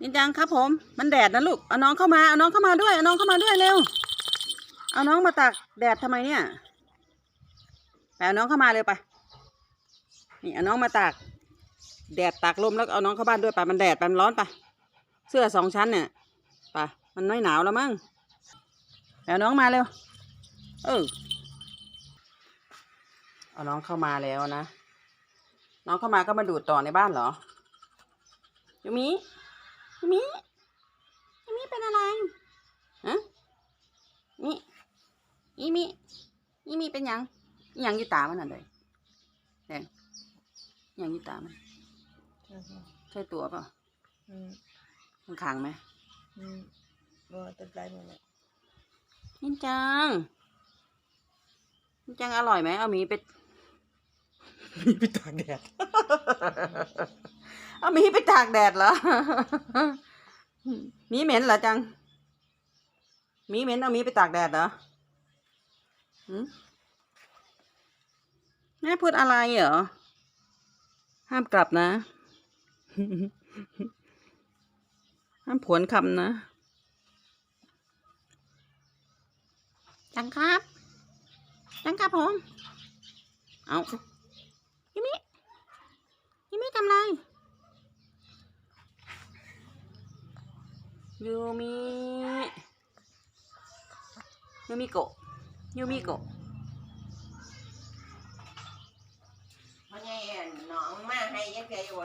นินจังครับผม มันแดดนะลูก เอาน้องเข้ามา เอาน้องเข้ามาด้วย เอาน้องเข้ามาด้วยเร็ว เอาน้องมาตากแดดทำไมเนี่ยไปเอาน้องเข้ามาเร็วไป นี่เอาน้องมาตาก แดดตากลมแล้วเอาน้องเข้าบ้านด้วยไป มันแดดไปมันร้อนไป เสื้อสองชั้นเนี่ยไป มันไม่หนาวแล้วมั้งไปเอาน้องมาเร็ว เออ เอาน้องเข้ามาแล้วนะ น้องเข้ามาก็มาดูดต่อในบ้านเหรอยูมิ ยูมิยูมิเป็นอะไรฮะนี่อีมิอีมิเป็นหยังอีหยังอยู่ตามันน่ะเลยแดงอีหยังอยู่ตามันใช่ค่ะใช่ตัวเปล่าอืมมันขังไหมอืมบ่ตัดไรหมดเลยนินจังนินจังอร่อยไหมเอาหมีไปมีไปตากแดด เอามีไปตากแดดเหรอ มีเหม็นเหรอจัง มีเหม็นเอามีไปตากแดดเหรอหืมแม่พูดอะไรเหรอ ห้ามกลับนะ ห้ามผวนคำนะ จังครับ จังครับผม เอายิมิยิมิทำไร ยูมิยูมิโกะยูมิโกะเพราะไงน้องมาให้ยังไง